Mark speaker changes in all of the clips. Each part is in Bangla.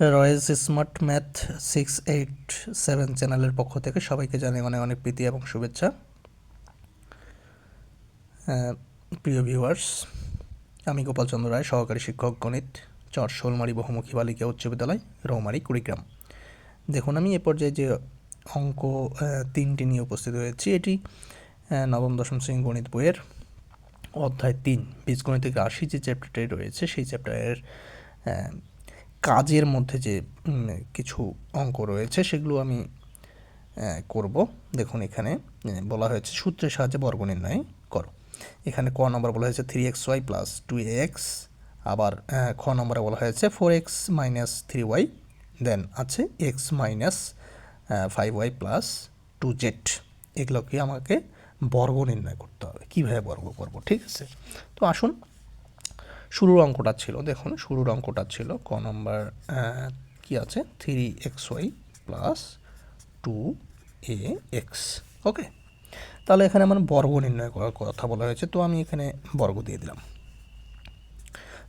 Speaker 1: রয়েস smart math six eight seven চ্যানেলের পক্ষ থেকে সবাইকে জানাই অনেক অনেক প্রীতি এবং শুভেচ্ছা। প্রিয় ভিউয়ার্স আমি গোপাল চন্দ্র রায়, সহকারী শিক্ষক, গণিত, চর শোলমারি বহুমুখী বালিকা উচ্চ বিদ্যালয়, রৌমারি, কুড়িগ্রাম। দেখুন, আমি এ পর্যায়ে যে অঙ্ক তিনটি নিয়ে উপস্থিত হয়েছি, এটি নবম, দশম শ্রেণি গণিত বইয়ের অধ্যায় তিন। বীজগণিতের আশি যে চ্যাপ্টারটি রয়েছে, সেই চ্যাপ্টারের কাজের মধ্যে যে কিছু অঙ্ক রয়েছে সেগুলো আমি করব। দেখুন এখানে বলা হয়েছে সূত্রের সাহায্যে বর্গ নির্ণয় করো। এখানে ক নম্বর বলা হয়েছে three X Y plus two X আবার খ নম্বরে বলা হয়েছে four X minus three Y then আছে X minus five Y plus two Z এগুলোকে আমাকে বর্গ নির্ণয় করতে হবে। কীভাবে বর্গ করব? ঠিক আছে? তো আসুন শুরুর অঙ্কটা ছিল, দেখুন, শুরুর অঙ্কটা ছিল, ক নম্বর কী আছে? Three X Y plus two A X okay তাহলে এখানে আমার বর্গ নির্ণয় করার কথা বলা হয়েছে, তো আমি এখানে বর্গ দিয়ে দিলাম।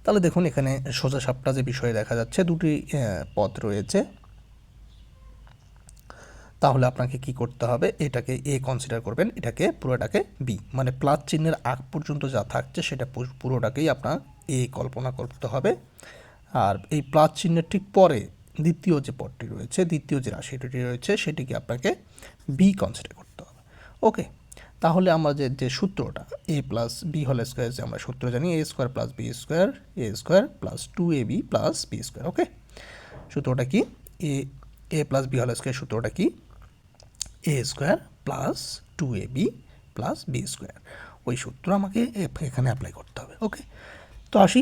Speaker 1: তাহলে দেখুন, এখানে সোজা সাপটা যে বিষয়ে দেখা যাচ্ছে, দুটি পদ রয়েছে। তাহলে আপনাকে কি করতে হবে? এটাকে এ কনসিডার করবেন, এটাকে পুরোটাকে বি মানে প্লাস চিহ্নের আগ পর্যন্ত যা থাকছে, সেটা পুরোটাকেই আপনার এ কল্পনা করতে হবে। আর এই প্লাস চিহ্নের ঠিক পরে দ্বিতীয় যে পদটি রয়েছে, দ্বিতীয় যে রাশিটি রয়েছে, সেটিকে আপনাকে বি কনসিডার করতে হবে। ওকে তাহলে আমরা যে যে সূত্রটা এ প্লাস বি হল স্কোয়ার যে আমরা সূত্র জানি A square plus B square A square plus two A B plus B square okay সূত্রটা কি? এ এ প্লাস বি হল স্কোয়ার সূত্রটা কি? A square plus two A B plus B square ওই সূত্র আমাকে এখানে অ্যাপ্লাই করতে হবে ওকে তো আসি।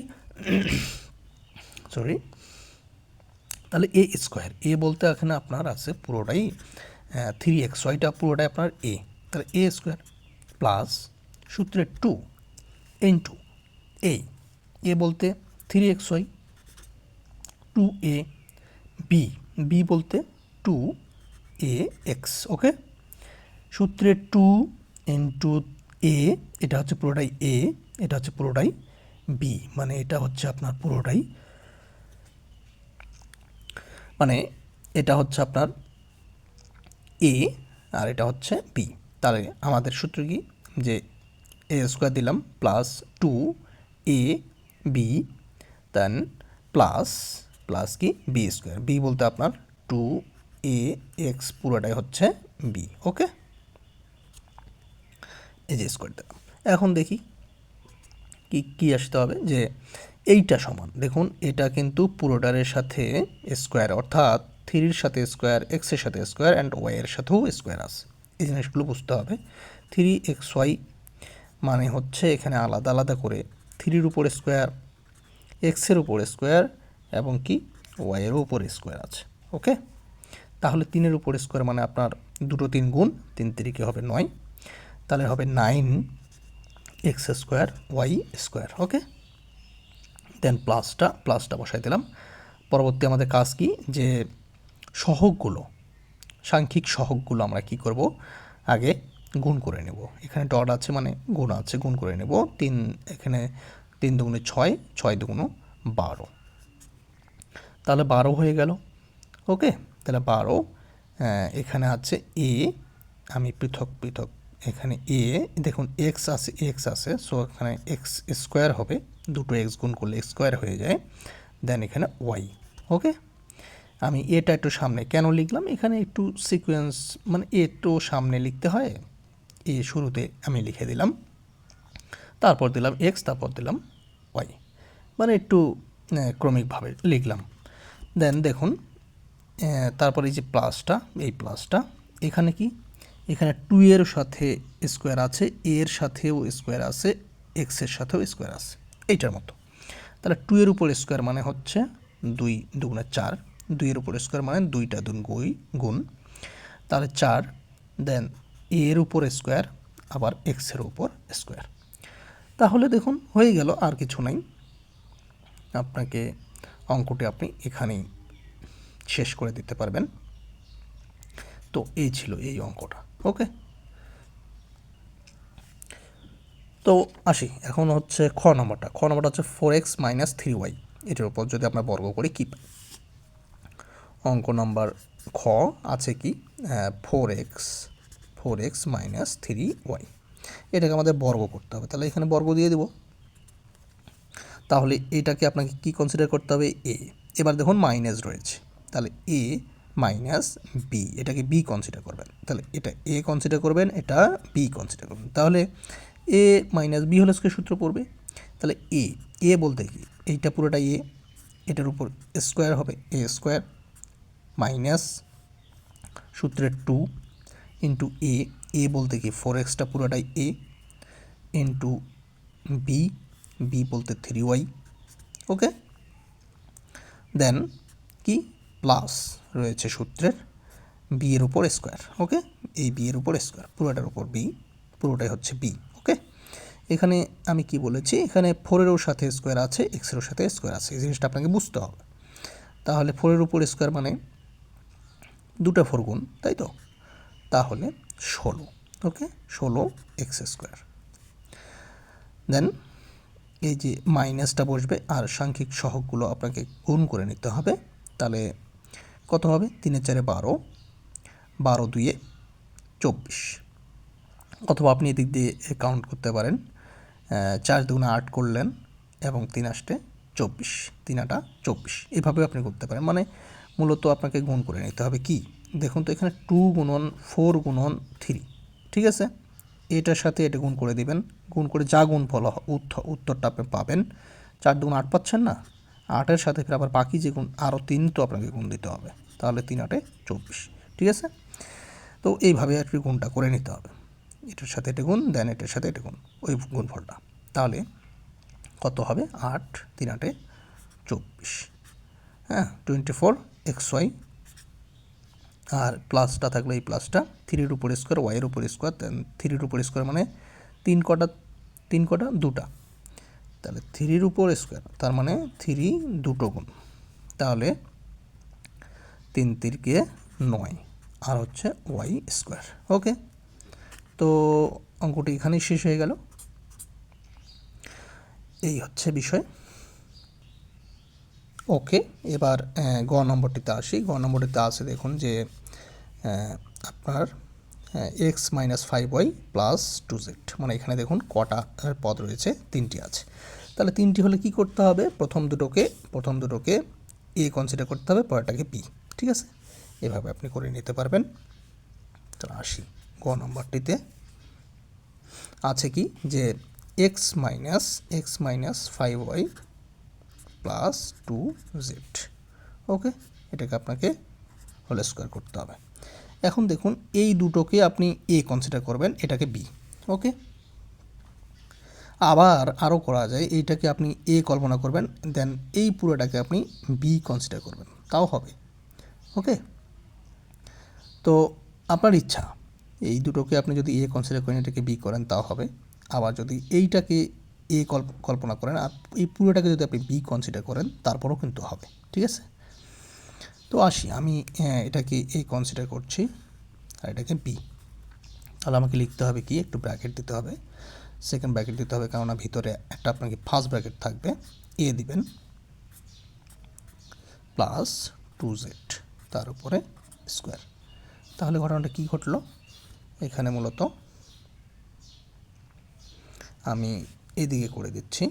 Speaker 1: সরি তাহলে এ স্কোয়ার এ বলতে এখানে আপনার আছে পুরোটাই থ্রি এক্স ওয়াইটা পুরোটাই আপনার এ তাহলে এ স্কোয়ার প্লাস সূত্রে two N two A A বলতে three X Y two A B B বলতে টু এ এক্স ওকে সূত্রে টু ইন্টু এ এটা হচ্ছে পুরোটাই এ এটা হচ্ছে পুরোটাই বি মানে এটা হচ্ছে আপনার পুরোটাই। মানে এটা হচ্ছে আপনার এ আর এটা হচ্ছে বি তাহলে আমাদের সূত্র কি? যে এ স্কোয়ার দিলাম plus two A B then plus plus কি? বি স্কোয়ার বি বলতে আপনার টু এ এক্স পুরোটাই হচ্ছে বি ওকে এই যে স্কোয়ার দিলাম। এখন দেখি কি কি আসতে হবে? যে এইটা সমান। দেখুন, এটা কিন্তু পুরোটারের সাথে স্কোয়ার অর্থাৎ থ্রির সাথে স্কোয়ার এক্সের সাথে স্কোয়ার অ্যান্ড ওয়াইয়ের সাথেও স্কোয়ার আছে। এই জিনিসগুলো বুঝতে হবে। থ্রি এক্স ওয়াই মানে হচ্ছে এখানে আলাদা আলাদা করে থ্রির উপর স্কোয়ার এক্সের উপর স্কোয়ার এবং কি? ওয়াইয়েরও উপর স্কোয়ার আছে। ওকে তাহলে তিনের উপর স্কোয়ার মানে আপনার দুটো তিন গুণ, তিন তিরিকে হবে নয়। তাহলে হবে nine X square Y square okay then প্লাসটা প্লাসটা বসাই দিলাম। পরবর্তী আমাদের কাজ কি? যে সহগগুলো, সাংখ্যিক সহগগুলো আমরা কি করব? আগে গুণ করে নেব। এখানে ডট আছে মানে গুণ আছে, গুণ করে নেব। তিন, এখানে তিন দুগুণে ছয় ছয় দুগুণ বারো। তাহলে বারো হয়ে গেল ওকে তাহলে বারো এখানে আছে এ আমি পৃথক পৃথক এখানে এ দেখুন এক্স আছে এক্স আছে সো এখানে এক্স স্কোয়ার হবে, দুটো এক্স গুণ করলে স্কোয়ার হয়ে যায় দেন এখানে ওয়াই ওকে আমি এটা একটু সামনে কেন লিখলাম? এখানে একটু সিকোয়েন্স মানে এ একটু সামনে লিখতে হয় এ শুরুতে আমি লিখে দিলাম, তারপর দিলাম এক্স তারপর দিলাম ওয়াই মানে একটু ক্রমিকভাবে লিখলাম। দেন দেখুন তারপর এই যে প্লাসটা এই প্লাসটা এখানে কি? এখানে টু এর সাথে স্কোয়ার আছে এ এর সাথেও স্কোয়ার আছে এক্সের সাথেও স্কোয়ার আছে, এইটার মতো। তাহলে টু এর উপর স্কোয়ার মানে হচ্ছে দুই দুগুণে চার দুইয়ের উপর স্কোয়ার মানে দুইটা দুন গুই গুণ। তাহলে চার দেন এর উপর স্কোয়ার আবার এক্সের উপর স্কোয়ার তাহলে দেখুন, হয়ে গেল, আর কিছু নাই। আপনাকে অঙ্কটি আপনি এখানেই শেষ করে দিতে পারবেন। তো এই ছিল এই অঙ্কটা। ওকে তো আসি, এখন হচ্ছে খ নম্বরটা। খ নম্বরটা হচ্ছে four X minus three Y এটার উপর যদি আমরা বর্গ করি, কী পাই? অঙ্ক নাম্বার খ আছে কি? Four X four X minus three Y এটাকে আমাদের বর্গ করতে হবে। তাহলে এখানে বর্গ দিয়ে দেবো। তাহলে এটাকে আপনাকে কি কনসিডার করতে হবে? এ এবার দেখুন মাইনাস রয়েছে। তাহলে এ মাইনাস বি, এটাকে বি কনসিডার করবেন। তাহলে এটা এ কনসিডার করবেন, এটা বি কনসিডার করবেন। তাহলে এ মাইনাস বি হলে সূত্র পড়বে। তাহলে এ এ বলতে কি? এইটা পুরোটা এ, এটার উপর স্কোয়ার হবে এ স্কোয়ার মাইনাস সূত্রের টু ইন্টু এ এ বলতে কি? ফোর এক্সটা পুরোটাই এ ইন্টু বি বি বলতে থ্রি ওয়াই ওকে দেন কি? প্লাস রয়েছে সূত্রের বি এর উপর স্কোয়ার ওকে এই বি এর উপর স্কোয়ার পুরোটার উপর বি পুরোটাই হচ্ছে বি ওকে এখানে আমি কি বলেছি? এখানে ফোরেরও সাথে স্কোয়ার আছে এক্সেরও সাথে স্কোয়ার আছে, এই জিনিসটা আপনাকে বুঝতে হবে। তাহলে ফোরের উপর স্কোয়ার মানে দুটো ফোর গুণ, তাই তো? তাহলে ষোলো ওকে ষোলো এক্স স্কোয়ার দেন এই যে মাইনাসটা বসবে, আর সাংখ্যিক সহগগুলো আপনাকে গুণ করে নিতে হবে, তাহলে কত হবে? তিনে চারে বারো। বারো দুয়ে চব্বিশ। অথবা আপনি এদিক দিয়ে কাউন্ট করতে পারেন। চার দুগুণে আট করলেন এবং তিন আষ্টে চব্বিশ। তিন আটা চব্বিশ। এভাবে আপনি করতে পারেন। মানে মূলত আপনাকে গুণ করে নিতে হবে কি? দেখুন তো এখানে টু গুণন ফোর গুণন থ্রি ঠিক আছে? এটার সাথে এটা গুণ করে দিবেন। গুণ করে যা গুণ ফল উত্তরটা আপনি পাবেন। চার দুগুণ আট পাচ্ছেন না? আটের সাথে ফের আবার বাকি যে গুণ আরও তিন তো আপনাকে গুণ দিতে হবে। তাহলে তিন আটে চব্বিশ, ঠিক আছে? তো এইভাবে আর কি গুণটা করে নিতে হবে। এটার সাথে এটা গুণ দেন এটার সাথে এটা গুণ, ওই গুণফলটা। তাহলে কত হবে? আট, তিন আটে চব্বিশ। হ্যাঁ টোয়েন্টি ফোর এক্স ওয়াই আর প্লাসটা থাকলে এই প্লাসটা থ্রির উপর স্কোয়ার ওয়াইয়ের উপর স্কোয়ার দেন থ্রির উপর স্কোয়ার মানে তিন কটা তিন কটা দুটা। তাহলে থ্রির উপর স্কোয়ার তার মানে থ্রি দুটো গুণ। তাহলে তিন তিরকে নয়। আর হচ্ছে ওয়াই স্কোয়ার। ওকে? তো অঙ্কটি এখানেই শেষ হয়ে গেল। এই হচ্ছে বিষয়। ওকে, এবার গ নম্বরটিতে আসি। গ নম্বরটিতে আছে দেখুন যে আপনার X minus five Y plus two Z মানে এখানে দেখুন কটা পদ রয়েছে, তিনটি আছে। তাহলে তিনটি হলে কি করতে হবে? প্রথম দুটোকে প্রথম দুটোকে এ কনসিডার করতে হবে, পরেরটাকে বি ঠিক আছে? এভাবে আপনি করে নিতে পারবেন। তাহলে আসি গ নম্বরটিতে। আছে কি যে X minus X minus five Y plus two Z okay? এটাকে আপনাকে হোল স্কোয়ার করতে হবে। এখন দেখুন, এই দুটোকে আপনি এ কনসিডার করবেন, এটাকে বি ওকে? আবার আরও করা যায়, এইটাকে আপনি এ কল্পনা করবেন দেন এই পুরোটাকে আপনি বি কনসিডার করবেন। তাও হবে। ওকে তো আপনার ইচ্ছা, এই দুটোকে আপনি যদি এ কনসিডার করেন, এটাকে বি করেন, তাও হবে। আবার যদি এইটাকে এ কল্পনা করেন আর এই পুরোটাকে যদি আপনি বি কনসিডার করেন, তারপরেও কিন্তু হবে। ঠিক আছে? তো আসি, আমি এটাকে এ কনসিডার করছি, আর এটাকে বি তাহলে আমাকে লিখতে হবে কি? একটু ব্র্যাকেট দিতে হবে। সেকেন্ড ব্র্যাকেট দিতে হবে, কেননা ভিতরে একটা আপনাকে ফার্স্ট ব্র্যাকেট থাকবে। এ দিবেন প্লাস টু জেড তার উপরে স্কোয়ার তাহলে ঘটনাটা কী ঘটলো? এখানে মূলত আমি এদিকে করে দিচ্ছি।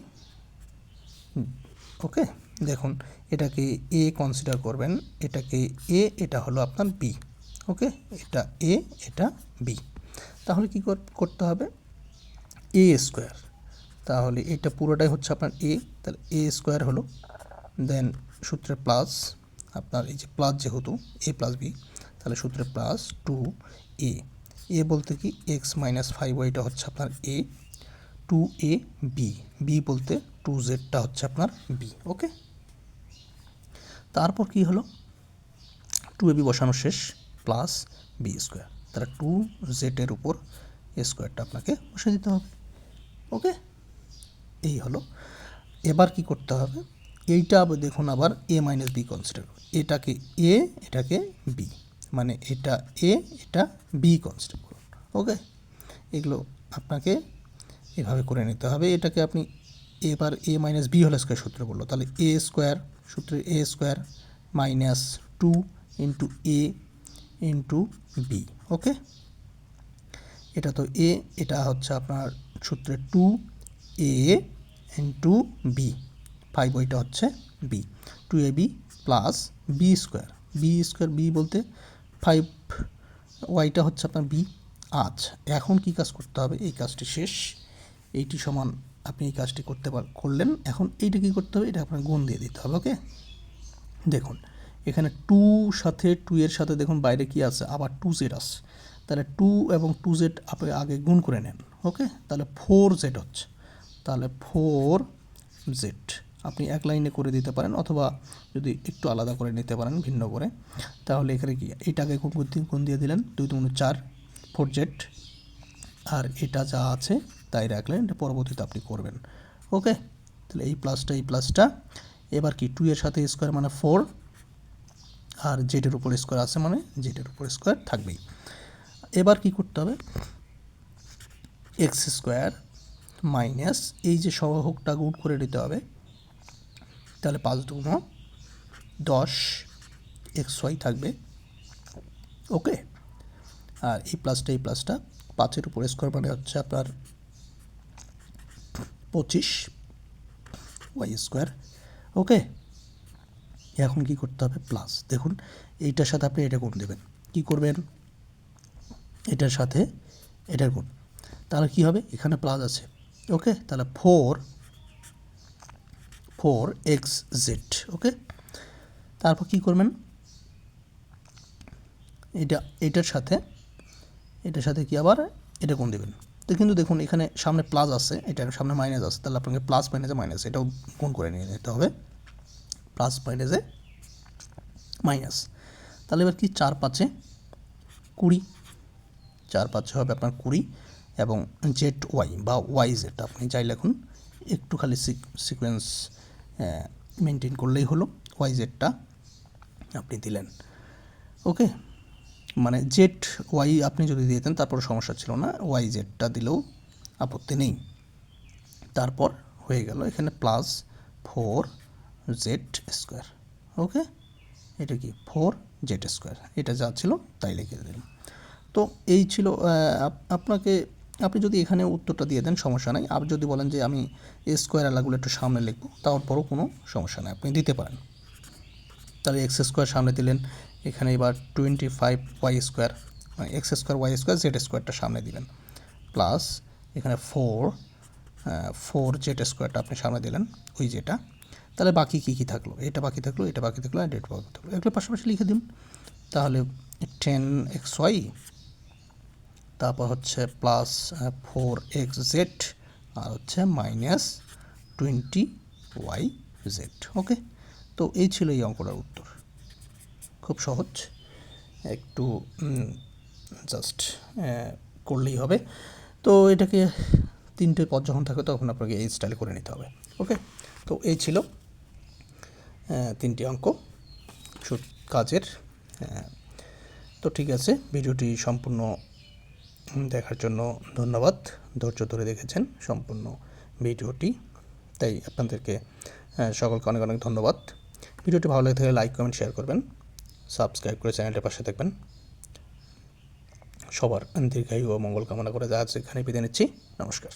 Speaker 1: ওকে দেখুন এটাকে এ কনসিডার করবেন এটাকে এ এটা হলো আপনার বি ওকে এটা এ এটা বি তাহলে কি কর- করতে হবে? এ স্কোয়ার তাহলে এটা পুরোটাই হচ্ছে আপনার এ তাহলে এ স্কোয়ার হলো দেন সূত্রে প্লাস আপনার এই যে প্লাস যেহেতু এ প্লাস বি তাহলে সূত্রে প্লাস টু এ এ বলতে কি? এক্স মাইনাস ফাইভ ওয়াইটা হচ্ছে আপনার A two A B B বলতে টু জেডটা হচ্ছে আপনার বি ওকে তারপর কি হলো? টু এ বি বসানো শেষ প্লাস বি স্কোয়ার তাহলে টু জেডের উপর এ স্কোয়ারটা আপনাকে বসে দিতে হবে ওকে এই হলো। এবার কি করতে হবে? এইটা দেখুন আবার এ মাইনাস বি কনসিডার এটাকে এ এটাকে বি মানে এটা এ এটা বি করুন। ওকে এগুলো আপনাকে এভাবে করে নিতে হবে। এটাকে আপনি এবার এ মাইনাস বি হলে স্কোয়ার সূত্র বলল। তাহলে এ স্কোয়ার সূত্রে A square minus two into A into B okay এটা তো এ এটা হচ্ছে আপনার সূত্রে two A into B five ওইটা হচ্ছে B two A B plus B square B square B বলতে ফাইভ ওয়াইটা হচ্ছে আপনার বি আচ্ছা এখন কি কাজ করতে হবে? এই কাজটি শেষ। এইটি সমান আপনি এই কাজটি করতে পার, করলেন। এখন এইটা কী করতে হবে? এটা আপনার গুণ দিয়ে দিতে হবে, ওকে? দেখুন, এখানে টু সাথে টু এর সাথে দেখুন বাইরে কি আছে? আবার টু জেড আছে। তাহলে টু এবং টু জেড আপনি আগে গুণ করে নেন, ওকে? তাহলে ফোর জেড হচ্ছে। তাহলে ফোর জেড আপনি এক লাইনে করে দিতে পারেন অথবা যদি একটু আলাদা করে নিতে পারেন, ভিন্ন করে। তাহলে এখানে কি? এইটাকে কোন কোন দিয়ে দিলেন? দুই দুগুণ চার ফোর জেড আর এটা যা আছে তাই রাখলেন এটা পরবর্তীতে আপনি করবেন। ওকে তাহলে এই প্লাসটা এই প্লাসটা। এবার কি? টু এর সাথে স্কোয়ার মানে ফোর আর জেডের উপর স্কোয়ার আছে মানে জেডের উপর স্কোয়ার থাকবেই। এবার কি করতে হবে? এক্স স্কোয়ার মাইনাস এই যে সহগটা গুণ করে নিতে হবে। তাহলে পাঁচ দুগুণ দশ এক্স ওয়াই থাকবে। ওকে? আর এই প্লাসটা এই প্লাসটা পাঁচের উপর স্কোয়ার মানে হচ্ছে আপনার পঁচিশ ওয়াই স্কোয়ার। ওকে? এখন কি করতে হবে? প্লাস। দেখুন, এইটার সাথে আপনি এটা গুণ দেবেন। কি করবেন? এটার সাথে এটার গুণ। তাহলে কি হবে? এখানে প্লাস আছে। ওকে? তাহলে four four X Z okay তারপর কি করবেন? এটা, এটার সাথে এটার সাথে কি আবার এটা কোন দেবেন। তো কিন্তু দেখুন, এখানে সামনে প্লাস আছে এটার সামনে মাইনাস আছে, তাহলে আপনাকে প্লাস মাইনাসে মাইনাস এটাও গুণ করে নিয়ে যেতে হবে। প্লাস মাইনাসে মাইনাস তাহলে এবার কি? চার পাঁচে কুড়ি। চার পাঁচে হবে আপনার কুড়ি এবং জেড ওয়াই বা ওয়াই জেড আপনি চাইলে এখন একটু খালি সিকোয়েন্স মেনটেন করলেই হলো ওয়াই জেডটা আপনি দিলেন। ওকে মানে জেড ওয়াই আপনি যদি দিতেন তারপর সমস্যা ছিল না ওয়াই জেডটা দিলেও আপত্তি নেই। তারপর হয়ে গেল এখানে plus four Z square okay এটা কি? ফোর জেড স্কোয়ার এটা যা ছিল, তাই লিখে দিলাম তো এই ছিল আপনাকে আপনি যদি এখানে উত্তরটা দিয়ে দেন, সমস্যা নাই। আর যদি বলেন যে আমি স্কোয়ার এলাগুলো একটু সামনে লিখব, তারপরও কোনো সমস্যা নেই, আপনি দিতে পারেন। তাহলে এক্স স্কোয়ার সামনে দিলেন, এখানে এবার twenty five Y square X square Y square Z স্কোয়ারটা সামনে দিলেন। প্লাস এখানে ফোর ফোর জেড স্কোয়ারটা আপনি সামনে দিলেন, ওই যেটা তাহলে বাকি কী কী থাকল? এটা বাকি থাকল, এটা বাকি থাকল, আর ডেট বাকি থাকল। এগুলো পাশাপাশি লিখে দিন। তাহলে টেন এক্স ওয়াই তারপর হচ্ছে প্লাস ফোর এক্স জেড আর হচ্ছে minus twenty Y Z okay তো এই ছিল এই অঙ্কটার উত্তর। খুব সহজ। একটু জাস্ট করলেই হবে। তো এটাকে তিনটে পদ যখন থাকে তখন আপনাকে এই স্টাইলে করে নিতে হবে ওকে তো এই ছিল তিনটি অঙ্ক কাজের তো ঠিক আছে। ভিডিওটি সম্পূর্ণ দেখার জন্য ধন্যবাদ। ধৈর্য ধরে দেখেছেন সম্পূর্ণ ভিডিওটি। তাই আপনাদেরকে সকলকে অনেক অনেক ধন্যবাদ। ভিডিওটি ভালো লাগে থাকলে লাইক কমেন্ট শেয়ার করবেন। সাবস্ক্রাইব করে চ্যানেলটির পাশে থাকবেন। সবার দীর্ঘায়ু ও মঙ্গল কামনা করে যা আছে এখানে বিদায় নিচ্ছি। নমস্কার।